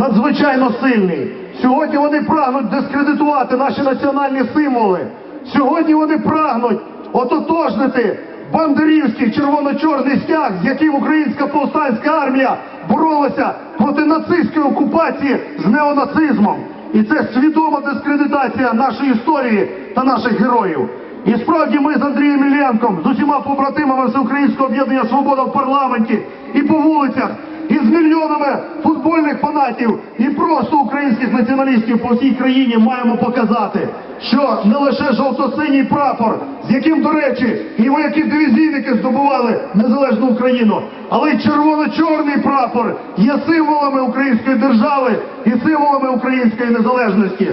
надзвичайно сильний. Сьогодні вони прагнуть дискредитувати наші національні символи. Сьогодні вони прагнуть ототожнити бандерівський червоно-чорний стяг, з яким українська повстанська армія боролася проти нацистської окупації з неонацизмом. І це свідома дискредитація нашої історії та наших героїв. І справді ми з Андрієм Іллєнком, з усіма побратимами Всеукраїнського об'єднання Свобода в парламенті і по вулицях, фанатів, і просто українських націоналістів по всій країні маємо показати, що не лише жовто-синій прапор, з яким, до речі, і вояки-дивізійники здобували незалежну Україну, але й червоно-чорний прапор є символами української держави і символами української незалежності.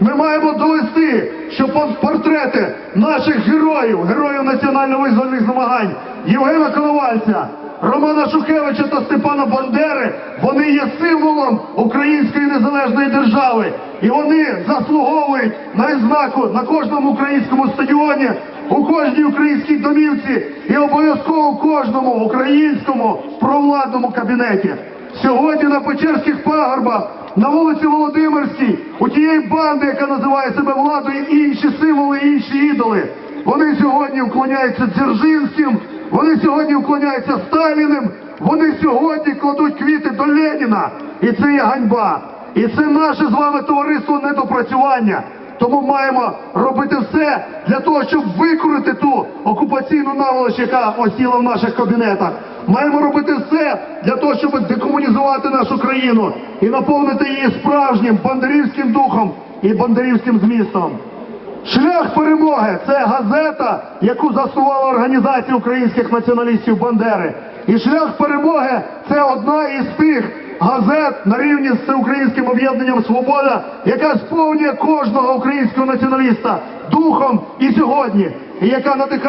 Ми маємо довести, що портрети наших героїв, героїв національно-визвольних змагань, Євгена Коновальця, Романа Шухевича та Степана Бандери, вони є символом української незалежної держави. І вони заслуговують на відзнаку на кожному українському стадіоні, у кожній українській домівці і обов'язково кожному українському провладному кабінеті. Сьогодні на Печерських пагорбах, на вулиці Володимирській, у тієї банди, яка називає себе владою, інші символи, інші ідоли. Вони сьогодні вклоняються Дзержинським, сьогодні вклоняються Сталіним, вони сьогодні кладуть квіти до Леніна. І це є ганьба. І це наше з вами товариство недопрацювання. Тому маємо робити все для того, щоб викорити ту окупаційну наволоч, яка осіла в наших кабінетах. Маємо робити все для того, щоб декомунізувати нашу країну і наповнити її справжнім бандерівським духом і бандерівським змістом. Шлях перемоги це газета, яку заснувала організація українських націоналістів Бандери. І шлях перемоги це одна із тих газет на рівні з всеукраїнським об'єднанням Свобода, яка сповнює кожного українського націоналіста духом і сьогодні, і яка надихає.